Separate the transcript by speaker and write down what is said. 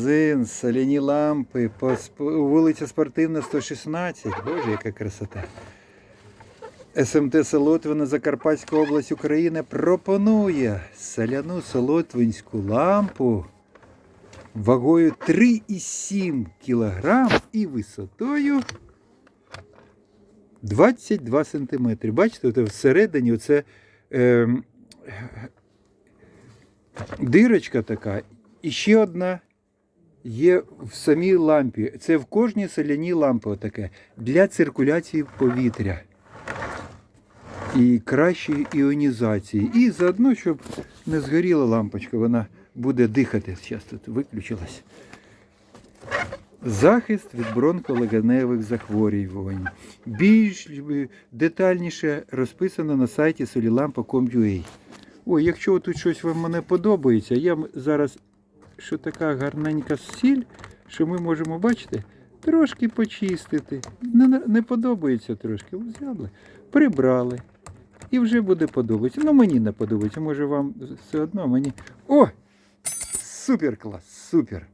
Speaker 1: Зин, соляні лампи, вулиця Спортивна 116. Боже, яка красота. СМТ Солотвина, Закарпатська область України пропонує соляну солотвинську лампу вагою 3,7 кг і висотою 22 см. Бачите, всередині оце е, дирочка така, і ще одна є в самій лампі. Це в кожній соляній лампі отаке для циркуляції повітря і кращої іонізації. І заодно, щоб не згоріла лампочка, вона буде дихати. Зараз тут виключилась. Захист від бронхолегеневих захворювань. Більш е, детальніше розписано на сайті solilampa.com.ua. Ой, якщо тут щось вам мене подобається, я зараз, що така гарненька сіль, що ми можемо бачити, трошки почистити. Не, не подобається трошки, взяли, прибрали. І вже буде подобатися. Ну, мені не подобається, може вам все одно, мені. О! Супер клас, супер!